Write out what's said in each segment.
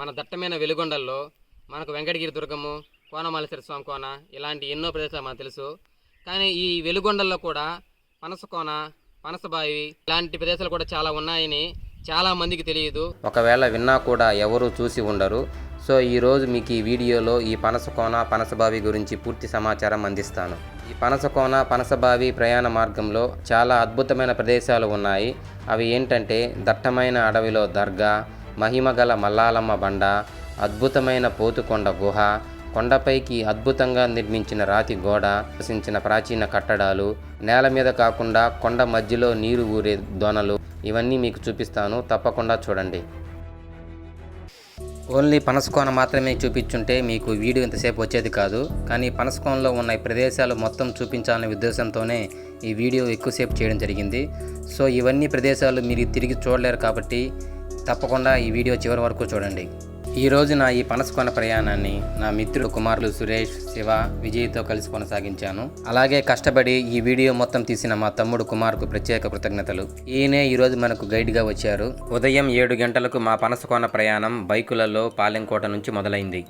మన దట్టమైన వెలుగొండల్లో మనకు వెంకటగిరి దుర్గము కోనమాలేశ్వర స్వామి కోన ఇలాంటి ఎన్నో ప్రదేశాలు మనకు తెలుసు. కానీ ఈ వెలుగొండల్లో కూడా పనస కోన పనసబావి ఇలాంటి ప్రదేశాలు కూడా చాలా ఉన్నాయని చాలా మందికి తెలియదు. ఒకవేళ విన్నా కూడా ఎవరు చూసి ఉండరు. సో ఈరోజు మీకు ఈ వీడియోలో ఈ పనసకోన పనసబావి గురించి పూర్తి సమాచారం అందిస్తాను. ఈ పనసకోన పనసబావి ప్రయాణ మార్గంలో చాలా అద్భుతమైన ప్రదేశాలు ఉన్నాయి. అవి ఏంటంటే దట్టమైన అడవిలో దర్గా మహిమగల మల్లాలమ్మ బండ అద్భుతమైన పోతుకొండ గుహ కొండపైకి అద్భుతంగా నిర్మించిన రాతి గోడ వసించిన ప్రాచీన కట్టడాలు నేల మీద కాకుండా కొండ మధ్యలో నీరు ఊరే దొనలు ఇవన్నీ మీకు చూపిస్తాను. తప్పకుండా చూడండి. ఓన్లీ పనసకోన మాత్రమే చూపించుంటే మీకు వీడియో ఇంతసేపు వచ్చేది కాదు. కానీ పనసకోనలో ఉన్న ఈ ప్రదేశాలు మొత్తం చూపించాలనే ఉద్దేశంతోనే ఈ వీడియో ఎక్కువసేపు చేయడం జరిగింది. సో ఇవన్నీ ప్రదేశాలు మీరు తిరిగి చూడలేరు కాబట్టి తప్పకుండా ఈ వీడియో చివరి వరకు చూడండి. ఈరోజు నా ఈ పనసకొన ప్రయాణాన్ని నా మిత్రుడు కుమారులు సురేష్ శివ విజయ్తో కలిసి కొనసాగించాను. అలాగే కష్టపడి ఈ వీడియో మొత్తం తీసిన మా తమ్ముడు కుమార్కు ప్రత్యేక కృతజ్ఞతలు. ఈయనే ఈరోజు మనకు గైడ్గా వచ్చారు. ఉదయం ఏడు గంటలకు మా పనసకొన ప్రయాణం బైకులలో పాలెంకోట నుంచి మొదలైంది.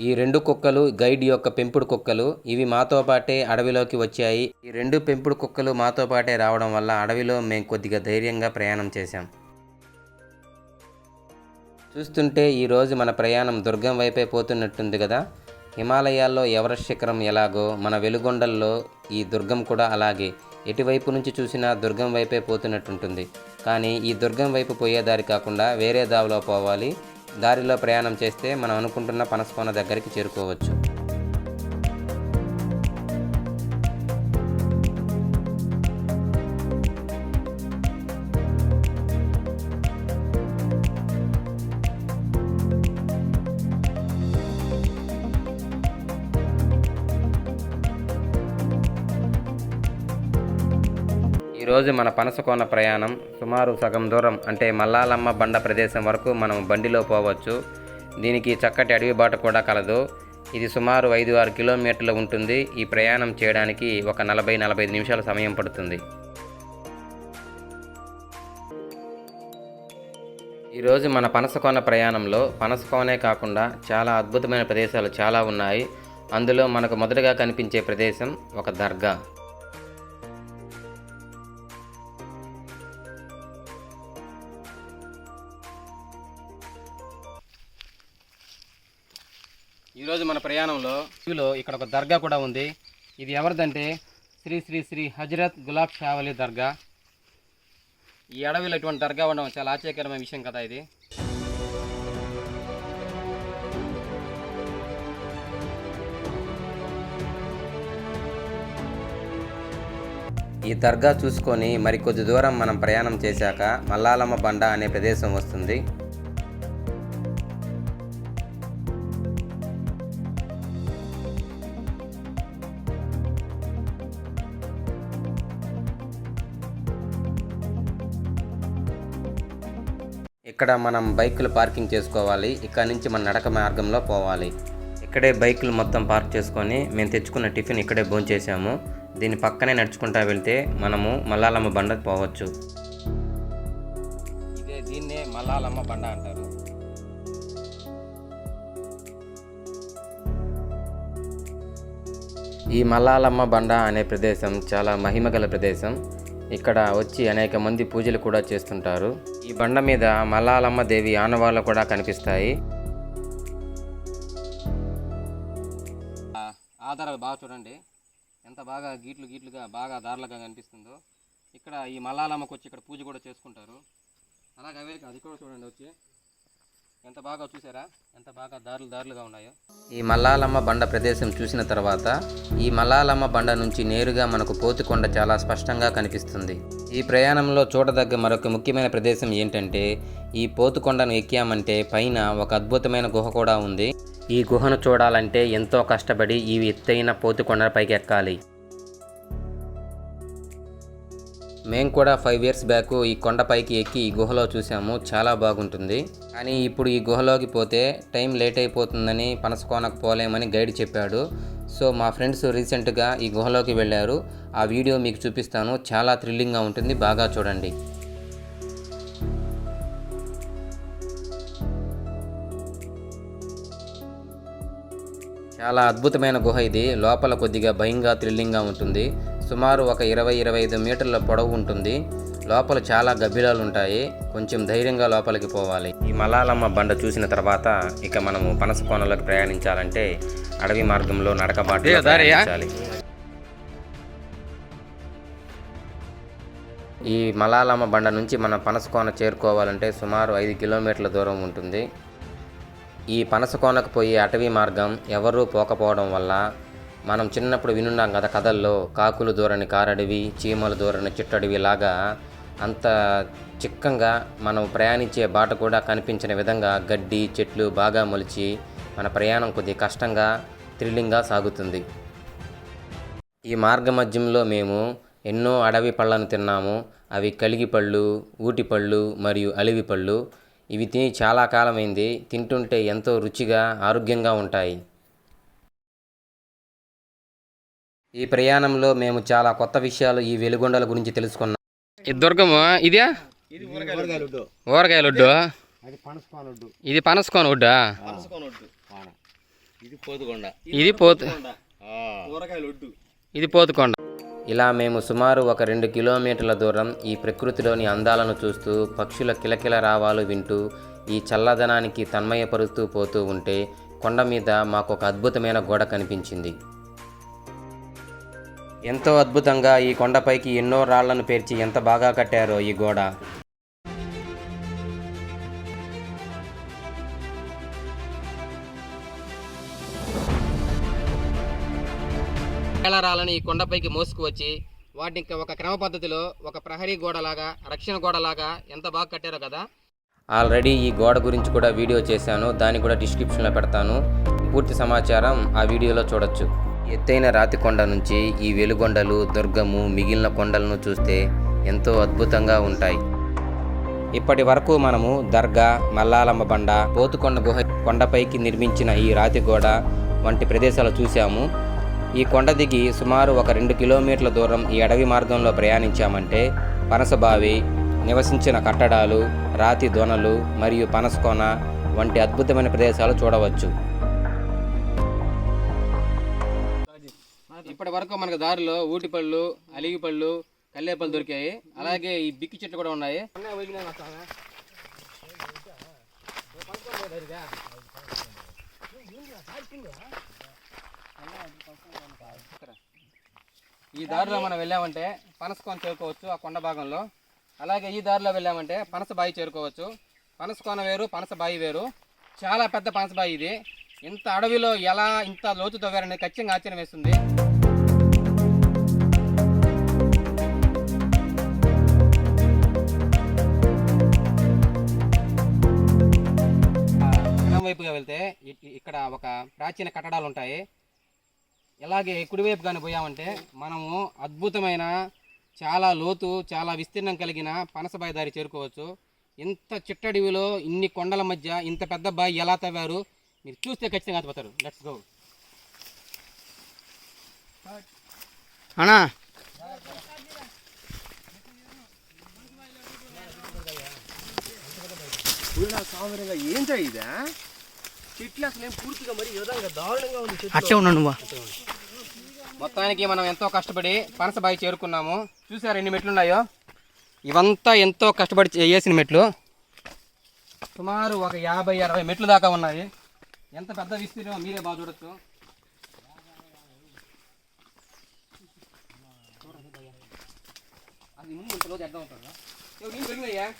ఈ రెండు కుక్కలు గైడ్ యొక్క పెంపుడు కుక్కలు ఇవి మాతో పాటే అడవిలోకి వచ్చాయి. ఈ రెండు పెంపుడు కుక్కలు మాతో పాటే రావడం వల్ల అడవిలో మేము కొద్దిగా ధైర్యంగా ప్రయాణం చేశాం. చూస్తుంటే ఈరోజు మన ప్రయాణం దుర్గం వైపే పోతున్నట్టుంది కదా? హిమాలయాల్లో ఎవరెస్ట్ శిఖరం ఎలాగో మన వెలుగొండల్లో ఈ దుర్గం కూడా అలాగే. ఎటువైపు నుంచి చూసినా దుర్గం వైపే పోతున్నట్టుంటుంది. కానీ ఈ దుర్గం వైపు పోయే దారి కాకుండా వేరే దావలో పోవాలి. దారిలో ప్రయాణం చేస్తే మనం అనుకుంటున్న పనసకోన దగ్గరికి చేరుకోవచ్చు. రోజు మన పనసకోన ప్రయాణం సుమారు సగం దూరం అంటే మల్లాలమ్మ బండ ప్రదేశం వరకు మనం బండిలో పోవచ్చు. దీనికి చక్కటి అడవి బాట కూడా కలదు. ఇది సుమారు ఐదు ఆరు కిలోమీటర్లు ఉంటుంది. ఈ ప్రయాణం చేయడానికి ఒక నలభై నలభై నిమిషాల సమయం పడుతుంది. ఈరోజు మన పనసకోన ప్రయాణంలో పనసకోనే కాకుండా చాలా అద్భుతమైన ప్రదేశాలు చాలా ఉన్నాయి. అందులో మనకు మొదటగా కనిపించే ప్రదేశం ఒక దర్గా. ప్రయాణంలో ఇదిలో ఇక్కడ ఒక దర్గా కూడా ఉంది. ఇది ఎవరిదంటే శ్రీ శ్రీ శ్రీ హజరత్ గులాబ్ షావలి దర్గా. ఈ అడవిలో ఇటువంటి దర్గా ఉండడం చాలా ఆశ్చర్యకరమైన విషయం కదా ఇది. ఈ దర్గా చూసుకొని మరికొద్ది దూరం మనం ప్రయాణం చేశాక మల్లాలమ్మ బండ అనే ప్రదేశం వస్తుంది. ఇక్కడ మనం బైకులు పార్కింగ్ చేసుకోవాలి. ఇక్కడ నుంచి మన నడక మార్గంలో పోవాలి. ఇక్కడే బైకులు మొత్తం పార్క్ చేసుకొని మేము తెచ్చుకున్న టిఫిన్ ఇక్కడే భోంచేసాము. దీని పక్కనే నడుచుకుంటా వెళ్తే మనము మల్లాలమ్మ బండకు పోవచ్చు. ఇదే దీన్నే మల్లాలమ్మ బండ అంటారు. ఈ మల్లాలమ్మ బండ అనే ప్రదేశం చాలా మహిమగల ప్రదేశం. ఇక్కడ వచ్చి అనేక మంది పూజలు కూడా చేస్తుంటారు. ఈ బండ మీద మల్లాలమ్మ దేవి ఆనవాళ్ళు కూడా కనిపిస్తాయి. ఆ ఆధారాలు బాగా చూడండి. ఎంత బాగా గీట్లు గీట్లుగా బాగా దారులుగా కనిపిస్తుందో. ఇక్కడ ఈ మల్లాలమ్మకు వచ్చి ఇక్కడ పూజ కూడా చేసుకుంటారు. అలాగే అవే అది కూడా చూడండి వచ్చి. ఎంత బాగా చూసారా? ఎంత బాగా దారులు దారులుగా ఉన్నాయో. ఈ మల్లాలమ్మ బండ ప్రదేశం చూసిన తర్వాత ఈ మల్లాలమ్మ బండ నుంచి నేరుగా మనకు పోతుకొండ చాలా స్పష్టంగా కనిపిస్తుంది. ఈ ప్రయాణంలో చూడదగ్గ మరొక ముఖ్యమైన ప్రదేశం ఏంటంటే ఈ పోతుకొండను ఎక్కామంటే పైన ఒక అద్భుతమైన గుహ కూడా ఉంది. ఈ గుహను చూడాలంటే ఎంతో కష్టపడి ఈ ఎత్తైన పోతుకొండ పైకి ఎక్కాలి మేము కూడా ఫైవ్ ఇయర్స్ బ్యాక్ ఈ కొండపైకి ఎక్కి ఈ గుహలో చూసాము. చాలా బాగుంటుంది. కానీ ఇప్పుడు ఈ గుహలోకి పోతే టైం లేట్ అయిపోతుందని పనసకోనకు పోలేమని గైడ్ చెప్పాడు. సో మా ఫ్రెండ్స్ రీసెంట్గా ఈ గుహలోకి వెళ్ళారు. ఆ వీడియో మీకు చూపిస్తాను. చాలా థ్రిల్లింగ్గా ఉంటుంది. బాగా చూడండి. చాలా అద్భుతమైన గుహ ఇది. లోపల కొద్దిగా భయంగా థ్రిల్లింగ్గా ఉంటుంది. సుమారు ఒక ఇరవై ఇరవై ఐదు మీటర్ల పొడవు ఉంటుంది. లోపల చాలా గబ్బిలాలు ఉంటాయి. కొంచెం ధైర్యంగా లోపలికి పోవాలి. ఈ మలాలమ్మ బండ చూసిన తర్వాత ఇక మనము పనస కోనలోకి ప్రయాణించాలంటే అడవి మార్గంలో నడకబాటు దారియా? ఈ మలాలమ్మ బండ నుంచి మన పనసకోన చేరుకోవాలంటే సుమారు ఐదు కిలోమీటర్ల దూరం ఉంటుంది. ఈ పనసకోనకు పోయే అటవీ మార్గం ఎవరూ పోకపోవడం వల్ల మనం చిన్నప్పుడు వినున్నాం కదా కథల్లో కాకులు దూరని కారడవి చీమలు దూరని చిట్టడవి లాగా అంత చిక్కంగా మనం ప్రయాణించే బాట కూడా కనిపించిన విధంగా గడ్డి చెట్లు బాగా మొలిచి మన ప్రయాణం కొద్ది కష్టంగా థ్రిల్లింగ్గా సాగుతుంది. ఈ మార్గ మధ్యంలో మేము ఎన్నో అడవి పళ్ళను తిన్నాము. అవి కలిగి పళ్ళు ఊటి పళ్ళు మరియు అలివి పళ్ళు. ఇవి తిని చాలా కాలమైంది. తింటుంటే ఎంతో రుచిగా ఆరోగ్యంగా ఉంటాయి. ఈ ప్రయాణంలో మేము చాలా కొత్త విషయాలు ఈ వెలుగొండల గురించి తెలుసుకున్నాం. ఇది దుర్గము? ఇదే ఊరగాయ లడ్డు. అది పనసపాన వడ్డు ఇది పనసకోన వడ్డా ఇది పోతు ఇది పోతుకొండ. ఇలా మేము సుమారు ఒక రెండు కిలోమీటర్ల దూరం ఈ ప్రకృతిలోని అందాలను చూస్తూ పక్షుల కిలకిల రావాలు వింటూ ఈ చల్లదనానికి తన్మయపరుస్తూ పోతూ ఉంటే కొండ మీద మాకు ఒక అద్భుతమైన గోడ కనిపించింది. ఎంతో అద్భుతంగా ఈ కొండపైకి ఎన్నో రాళ్ళను పేర్చి ఎంత బాగా కట్టారో ఈ గోడ. మేళరాలని ఈ కొండపైకి మోసుకువచ్చి వాటిని ఇంకా ఒక క్రమ పద్ధతిలో ఒక ప్రహరీ గోడలాగా రక్షణ గోడలాగా ఎంత బాగా కట్టారో కదా? ఆల్రెడీ ఈ గోడ గురించి కూడా వీడియో చేశాను. దాన్ని కూడా డిస్క్రిప్షన్లో పెడతాను. పూర్తి సమాచారం ఆ వీడియోలో చూడొచ్చు. ఎత్తైన రాతి కొండ నుంచి ఈ వెలుగొండలు దుర్గము మిగిలిన కొండలను చూస్తే ఎంతో అద్భుతంగా ఉంటాయి. ఇప్పటి వరకు మనము దర్గా మల్లాలమ్మ బండ పోతుకొండ గుహ కొండపైకి నిర్మించిన ఈ రాతి గోడ వంటి ప్రదేశాలు చూశాము. ఈ కొండ దిగి సుమారు ఒక రెండు కిలోమీటర్ల దూరం ఈ అడవి మార్గంలో ప్రయాణించామంటే పనసబావి నివసించిన కట్టడాలు రాతి దొనలు మరియు పనసకోన వంటి అద్భుతమైన ప్రదేశాలు చూడవచ్చు. ఇప్పటి వరకు మనకు దారిలో ఊటి పళ్ళు అలిగి పళ్ళు కల్లేపళ్ళు దొరికాయి. అలాగే ఈ బిక్కి చెట్లు కూడా ఉన్నాయి. ఈ దారిలో మనం వెళ్ళామంటే పనసకోన చేరుకోవచ్చు ఆ కొండ భాగంలో. అలాగే ఈ దారిలో వెళ్ళామంటే పనసబాయి చేరుకోవచ్చు. పనసకోన వేరు పనసబాయి వేరు. చాలా పెద్ద పనసబాయి ఇది. ఇంత అడవిలో ఎలా ఇంత లోతు తవ్వారనేది ఖచ్చితంగా ఆశ్చర్యం వేస్తుంది. వెళ్తే ఇక్కడ ఒక ప్రాచీన కట్టడాలు ఉంటాయి ఇలాగే కుడివైపు కానీ పోయామంటే మనము అద్భుతమైన చాలా లోతు చాలా విస్తీర్ణం కలిగిన పనసబాయి దారి చేరుకోవచ్చు. ఇంత చిట్టడివిలో ఇన్ని కొండల మధ్య ఇంత పెద్ద బాయి ఎలా తవ్వారు మీరు చూస్తే ఖచ్చితంగా అతిపోతారు లెట్స్ గో అన్నా. ఏం ఇదా? చెట్లు అసలు ఏం పూర్తిగా మరి ఈ విధంగా దారుణంగా ఉంది చెట్లు. అట్లే ఉన్నాను నువ్వు. మొత్తానికి మనం ఎంతో కష్టపడి పనసబాయి చేరుకున్నాము. చూసారు ఎన్ని మెట్లు ఉన్నాయో? ఇవంతా ఎంతో కష్టపడి చే- వేసిన మెట్లు. సుమారు ఒక యాభై అరవై మెట్లు దాకా ఉన్నాయి. ఎంత పెద్ద విస్తీర్ణం మీరే బాగా చూడొచ్చు. అది ముందు ఇంత రోజు అర్థం అవుతుందా ఏవో నీళ్ళు పెరిగినాయా?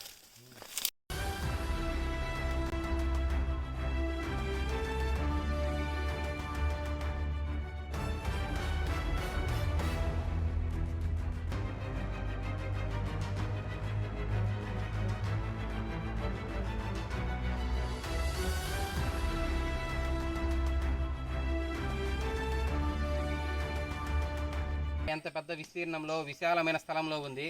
ఎంత పెద్ద విస్తీర్ణంలో విశాలమైన స్థలంలో ఉంది.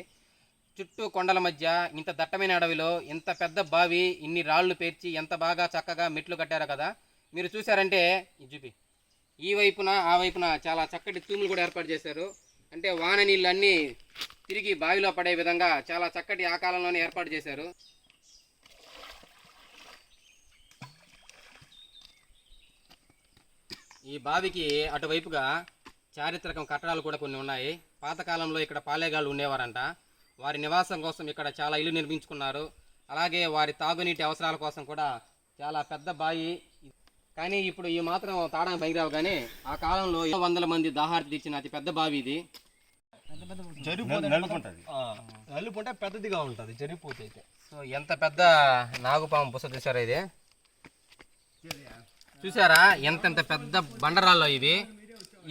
చుట్టూ కొండల మధ్య ఇంత దట్టమైన అడవిలో ఇంత పెద్ద బావి ఇన్ని రాళ్ళు పేర్చి ఎంత బాగా చక్కగా మెట్లు కట్టారో కదా. మీరు చూసారంటే చూపి. ఈ వైపున ఆ వైపున చాలా చక్కటి తూములు కూడా ఏర్పాటు చేశారు. అంటే వాన నీళ్ళు అన్నీ తిరిగి బావిలో పడే విధంగా చాలా చక్కటి ఆకాలంలోనే ఏర్పాటు చేశారు. ఈ బావికి అటువైపుగా చారిత్రకం కట్టడాలు కూడా కొన్ని ఉన్నాయి. పాతకాలంలో ఇక్కడ పాలేగాళ్ళు ఉండేవారంట. వారి నివాసం కోసం ఇక్కడ చాలా ఇల్లు నిర్మించుకున్నారు. అలాగే వారి తాగునీటి అవసరాల కోసం కూడా చాలా పెద్ద బావి కానీ ఇప్పుడు ఈ మాత్రం తాడానికి పనికిరావు కానీ ఆ కాలంలో ఎన్నో వందల మంది దాహార్తి తీర్చిన అతి పెద్ద బావి ఇది. నలుపుంటే పెద్దదిగా ఉంటుంది జరిగిపోతే అయితే. సో ఎంత పెద్ద నాగుపాము బుస చూసారా ఇది. చూసారా? ఎంతెంత పెద్ద బండరాళ్ళు ఇవి.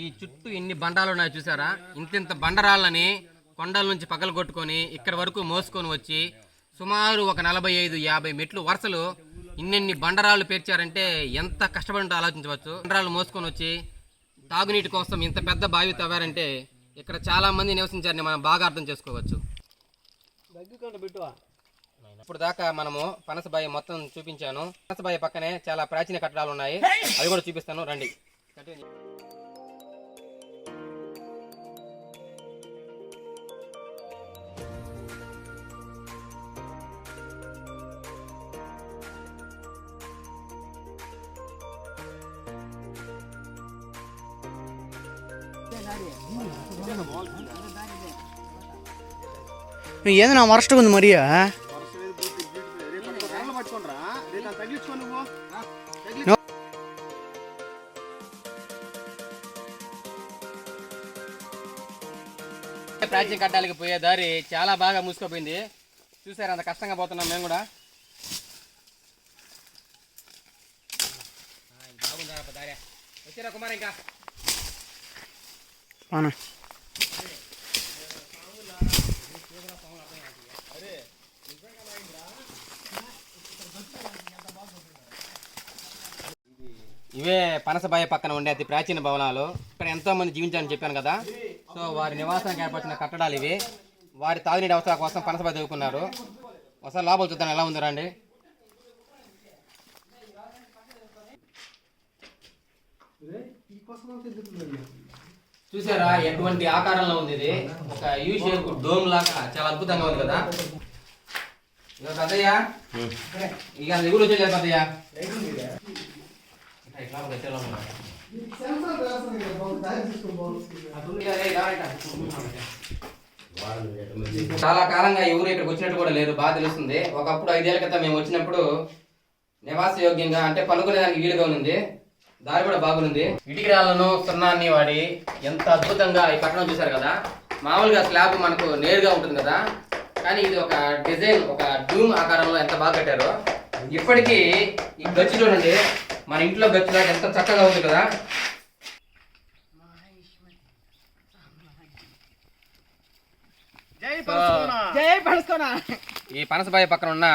ఈ చుట్టూ ఎన్ని బండాలు ఉన్నాయో చూసారా? ఇంతింత బండరాళ్ళని కొండల నుంచి పగలు కొట్టుకొని ఇక్కడ వరకు మోసుకొని వచ్చి సుమారు ఒక నలభై ఐదు యాభై మెట్లు వరుసలు ఇన్నెన్ని బండరాళ్ళు పేర్చారంటే ఎంత కష్టపడి ఆలోచించవచ్చు. బండరాళ్ళు మోసుకొని వచ్చి తాగునీటి కోసం ఇంత పెద్ద బావి తవ్వారంటే ఇక్కడ చాలామంది నివసించారని మనం బాగా అర్థం చేసుకోవచ్చు. ఇప్పుడు దాకా మనము పనసబాయి మొత్తం చూపించాను. పనసబాయి పక్కనే చాలా ప్రాచీన కట్టడాలు ఉన్నాయి. అవి కూడా చూపిస్తాను. రండి. ఏదో నా వరస్ట్గా ఉంది మరియా? ప్రాచీన కట్టాలకి పోయే దారి చాలా బాగా మూసుకుపోయింది. చూసారు అంత కష్టంగా పోతున్నాం మేము కూడా. బాగుందా దారి. వచ్చారా కుమార్ ఇంకా. అవునా? ఇవే పనసబాయి పక్కన ఉండే అతి ప్రాచీన భవనాలు. ఇక్కడ ఎంతో మంది జీవించాలని చెప్పాను కదా. సో వారి నివాసానికి ఏర్పరిచిన కట్టడాలు ఇవి. వారి తాగునీటి అవసరాల కోసం పనసబాయి చదువుకున్నారు ఒకసారి లోపల చూద్దాం ఎలా ఉందో రండి. చూసారా ఎటువంటి ఆకారంలో ఉంది ఇది? ఒక యూ షేప్ డోమ్ లాగా చాలా అద్భుతంగా ఉంది కదా? పెద్దయ్య ఇక దిగులు వచ్చేది ఇట్లా. చాలా కాలంగా ఎవరు ఇక్కడికి వచ్చినట్టు కూడా లేరు బాగా తెలుస్తుంది. ఒకప్పుడు ఐదేళ్ళ క్రితం మేము వచ్చినప్పుడు నివాస యోగ్యంగా అంటే పనుకునేదానికి వీలుగా ఉంది దారి కూడా బాగుంది. ఇటుక రాళ్ళను సున్నాన్ని వాడి ఎంత అద్భుతంగా ఈ కట్టడం చూశారు కదా? మామూలుగా స్లాబ్ మనకు నేరుగా ఉంటుంది కదా? కానీ ఇది ఒక డిజైన్ ఒక డూమ్ ఆకారంలో ఎంత బాగా కట్టారో. ఇప్పటికీ ఈ గచ్చి చూడండి. మన ఇంట్లో గచ్చిలాగా ఎంత చక్కగా ఉంది కదా? ఈ పనసబాయి పక్కన ఉన్న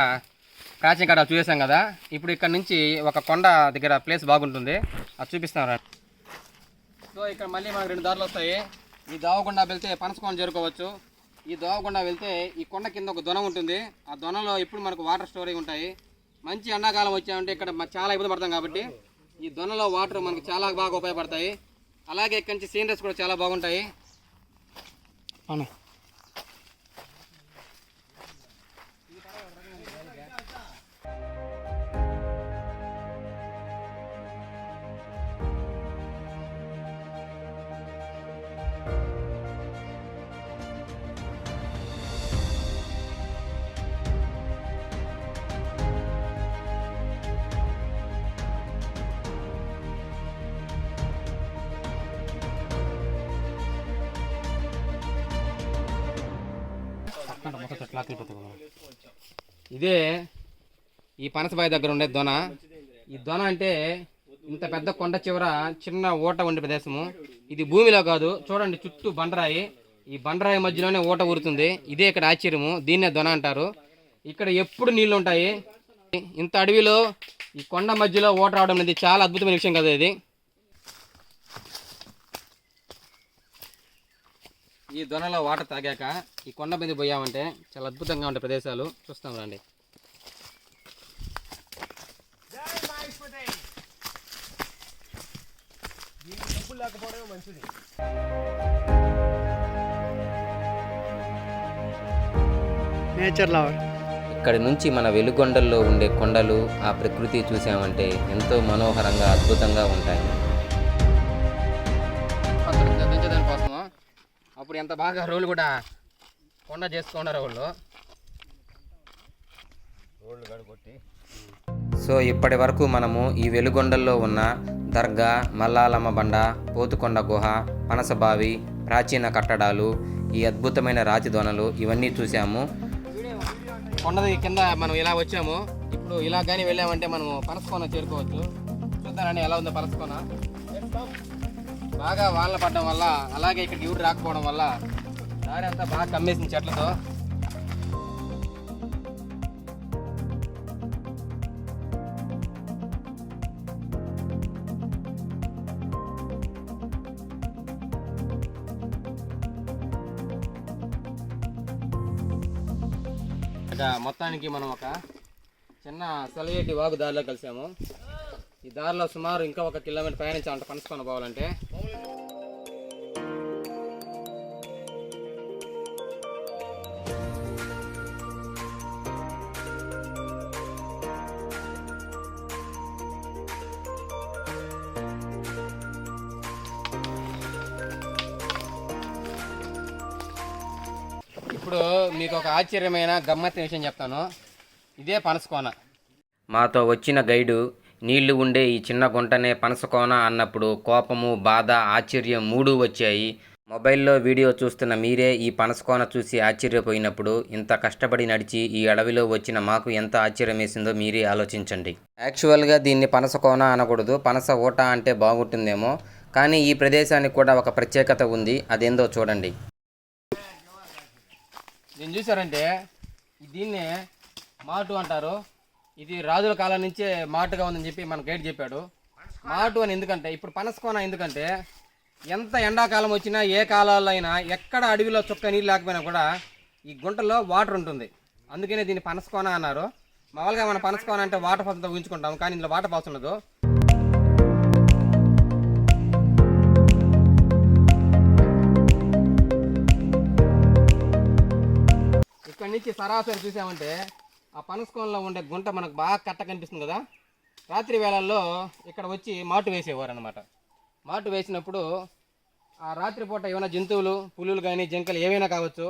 ప్రాచీన కాడ చూసేసాం కదా. ఇప్పుడు ఇక్కడ నుంచి ఒక కొండ దగ్గర ప్లేస్ బాగుంటుంది. అది చూపిస్తాను సో ఇక్కడ మళ్ళీ మనకు రెండు దారులు వస్తాయి. ఈ దోవగుండా వెళ్తే పనసకొండ చేరుకోవచ్చు. ఈ దోవగుండా వెళ్తే ఈ కొండ కింద ఒక దొన ఉంటుంది. ఆ దొనలో ఎప్పుడు మనకు వాటర్ స్టోరేజ్ ఉంటాయి. మంచి ఎండాకాలం వచ్చామంటే ఇక్కడ చాలా ఇబ్బంది పడతాం కాబట్టి ఈ దొనలో వాటర్ మనకు చాలా బాగా ఉపయోగపడతాయి. అలాగే ఇక్కడి నుంచి సీనరీస్ కూడా చాలా బాగుంటాయి. అవునా. ఇదే ఈ పనసబాయి దగ్గర ఉండే దొన. ఈ దొన అంటే ఇంత పెద్ద కొండ చివర చిన్న ఓట ఉండే ప్రదేశము. ఇది భూమిలో కాదు. చూడండి చుట్టూ బండరాయి. ఈ బండరాయి మధ్యలోనే ఓట ఊరుతుంది. ఇదే ఇక్కడ ఆశ్చర్యము. దీన్నే దొన అంటారు. ఇక్కడ ఎప్పుడు నీళ్ళు ఉంటాయి? ఇంత అడవిలో ఈ కొండ మధ్యలో ఓట రావడం అనేది చాలా అద్భుతమైన విషయం కదా ఇది. ఈ దొనలో వాటర్ తాగాక ఈ కొండ మీద పోయామంటే చాలా అద్భుతంగా ఉండే ప్రదేశాలు. చూస్తాం రండి. లేకపోవడమే మంచిది నేచర్ లవర్ ఇక్కడి నుంచి మన వెలుగొండల్లో ఉండే కొండలు ఆ ప్రకృతి చూసామంటే ఎంతో మనోహరంగా అద్భుతంగా ఉంటాయి. ఎంత బాగా రోడ్లు కూడా కొండ చేసుకున్నారు వాళ్ళు. రోడ్లు గడుకొట్టి సో ఇప్పటి వరకు మనము ఈ వెలుగొండల్లో ఉన్న దర్గా మల్లాలమ్మ బండ పోతుకొండ గుహ పనసబావి ప్రాచీన కట్టడాలు ఈ అద్భుతమైన రాతి దొనలు ఇవన్నీ చూసాము కొండది కింద మనం ఇలా వచ్చాము. ఇప్పుడు ఇలా కానీ వెళ్ళామంటే మనము పనసకోన చేరుకోవచ్చు. చూద్దానండి ఎలా ఉందో పనసకోన బాగా వానలు పడడం వల్ల అలాగే ఇక్కడికి ఎవరు రాకపోవడం వల్ల దారి అంతా బాగా కమ్మేసింది చెట్లతో. మొత్తానికి మనం ఒక చిన్న సెలయేటి వాగు దారిలో కలిసాము. ఈ దారిలో సుమారు ఇంకా ఒక కిలోమీటర్ ప్రయాణించాలంట పనసుకొని పోవాలంటే ఇప్పుడు మీకు ఒక ఆశ్చర్యమైన గమ్మత్తు విషయం చెప్తాను. ఇదే పనసకోన మాతో వచ్చిన గైడు నీళ్ళు ఉండే ఈ చిన్న గుంటనే పనసకోన అన్నప్పుడు కోపము బాధ ఆశ్చర్యం మూడు వచ్చాయి. మొబైల్లో వీడియో చూస్తున్న మీరే ఈ పనసకోన చూసి ఆశ్చర్యపోయినప్పుడు ఇంత కష్టపడి నడిచి ఈ అడవిలో వచ్చిన మాకు ఎంత ఆశ్చర్యం వేసిందో మీరే ఆలోచించండి. యాక్చువల్గా దీన్ని పనసకోన అనకూడదు. పనస ఊట అంటే బాగుంటుందేమో. కానీ ఈ ప్రదేశానికి కూడా ఒక ప్రత్యేకత ఉంది. అదేందో చూడండి. నేను చూసారంటే దీన్నే మాటు అంటారు. ఇది రాజుల కాలం నుంచే మాటుగా ఉందని చెప్పి మన గైడ్ చెప్పాడు. మాటు అని ఎందుకంటే ఇప్పుడు పనసకోన ఎందుకంటే ఎంత ఎండాకాలం వచ్చినా ఏ కాలాల్లో అయినా ఎక్కడ అడవిలో చుక్క నీళ్ళు లేకపోయినా కూడా ఈ గుంటలో వాటర్ ఉంటుంది. అందుకనే దీన్ని పనసకోన అన్నారు. మామూలుగా మన పనసకోన అంటే వాటర్ ఫాల్స్ ఊహించుకుంటాం కానీ ఇందులో వాటర్ ఫాల్స్ ఉండదు. నుంచి సరాసరి చూసామంటే ఆ పనసకోనలో ఉండే గుంట మనకు బాగా కట్ట కనిపిస్తుంది కదా? రాత్రి వేళల్లో ఇక్కడ వచ్చి మాటు వేసేవారు అనమాట మాటు వేసినప్పుడు ఆ రాత్రిపూట ఏమైనా జంతువులు పులులు కానీ జింకలు ఏవైనా కావచ్చు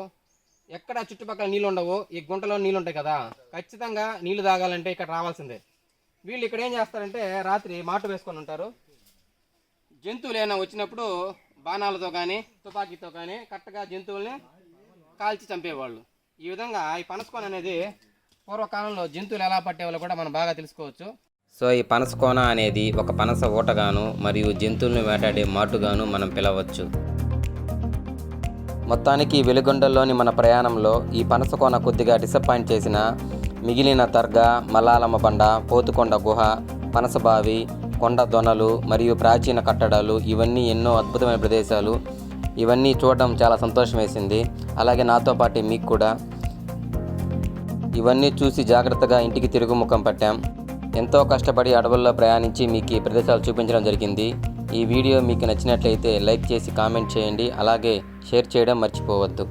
ఎక్కడ చుట్టుపక్కల నీళ్ళు ఉండవు ఈ గుంటలో నీళ్ళు ఉంటాయి కదా? ఖచ్చితంగా నీళ్ళు తాగాలంటే ఇక్కడ రావాల్సిందే. వీళ్ళు ఇక్కడ ఏం చేస్తారంటే రాత్రి మాటు వేసుకొని ఉంటారు. జంతువులు ఏమైనా వచ్చినప్పుడు బాణాలతో కానీ తుపాకీతో కానీ కరెక్ట్గా జంతువుల్ని కాల్చి చంపేవాళ్ళు. ఈ విధంగా ఈ పనసకోన అనేది పూర్వకాలంలో జంతువులు ఎలా పట్టేవాళ్ళు కూడా మనం బాగా తెలుసుకోవచ్చు. సో ఈ పనసకోన అనేది ఒక పనస ఊటగాను మరియు జంతువులను వేటాడే మాటుగాను మనం పిలవచ్చు. మొత్తానికి వెలుగొండల్లోని మన ప్రయాణంలో ఈ పనసకోన కొద్దిగా డిసప్పాయింట్ చేసిన మిగిలిన దర్గా మలాలమ్మ బండ పోతుకొండ గుహ పనసబావి కొండ దొనలు మరియు ప్రాచీన కట్టడాలు ఇవన్నీ ఎన్నో అద్భుతమైన ప్రదేశాలు. ఇవన్నీ చూడడం చాలా సంతోషం వేసింది. అలాగే నాతో పాటు మీకు కూడా ఇవన్నీ చూసి జాగ్రత్తగా ఇంటికి తిరుగుముఖం పట్టాం. ఎంతో కష్టపడి అడవుల్లో ప్రయాణించి మీకు ఈ ప్రదేశాలు చూపించడం జరిగింది. ఈ వీడియో మీకు నచ్చినట్లయితే లైక్ చేసి కామెంట్ చేయండి. అలాగే షేర్ చేయడం మర్చిపోవద్దు.